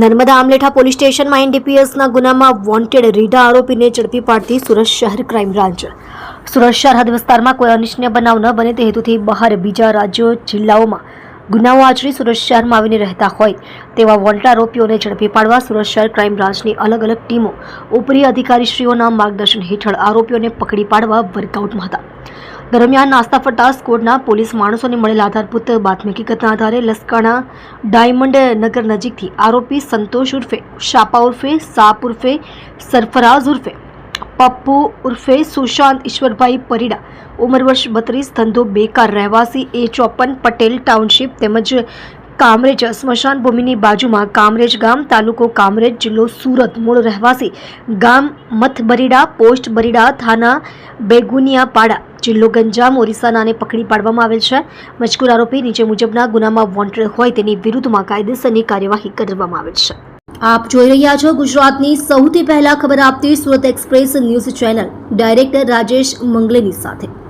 Narmada આમલેઠા police સ્ટેશનમાં એનડીપીએસના ગુનામાં wanted રીઢા આરોપીને ઝડપી પાડતી સુરત શહેર ક્રાઇમ બ્રાન્ચ. સુરત શહેર હદ વિસ્તારમાં કોઈ અનિચ્છનીય બનાવ ન બને તે હેતુથી બહાર બીજા રાજ્યો, જિલ્લાઓમાં ગુનાઓ આચરી સુરત શહેરમાં આવીને રહેતા હોય તેવા વોન્ટેડ આરોપીઓને ઝડપી પાડવા સુરત શહેર ક્રાઇમ બ્રાન્ચની અલગ અલગ ટીમો ઉપરી અધિકારીશ્રીઓના માર્ગદર્શન હેઠળ આરોપીઓને પકડી પાડવા વર્કઆઉટમાં હતા. દરમિયાન નાસ્તા ફરતા સ્કોડના પોલીસ માણસોને મળેલ આધારભૂત બાતમી હકીકતના આધારે લસ્કાણા ડાયમંડ નગર નજીકથી આરોપી સંતોષ ઉર્ફે શાપા ઉર્ફે, સાપ ઉર્ફે, સરફરાઝ ઉર્ફે, પપ્પુ ઉર્ફે, સુશાંત ઈશ્વરભાઈ પરિડા, ઉંમર વર્ષ બત્રીસ, ધંધો બેકાર, રહેવાસી એ ચોપન, પટેલ ટાઉનશીપ તેમજ કામરેજ સ્મશાન ભૂમિની બાજુમાં કામરેજ ગામ, તાલુકો કામરેજ જિલ્લો સુરત. મૂળ રહેવાસી ગામ મથબરીડા, પોસ્ટ બરીડા થાના બેગુનિયાપાડા જિલ્લો ગંજામ ઓરિસ્સાનાને પકડી પાડવામાં આવેલ છે. મજકૂર આરોપી નીચે મુજબના ગુનામાં વોન્ટેડ હોય તેની વિરુદ્ધમાં કાયદેસરની કાર્યવાહી કરવામાં આવેલ છે. આપ જોઈ રહ્યા છો ગુજરાતની સૌથી પહેલા ખબર આપતી Surat express news channel. Director Rajesh મંગલેની સાથે.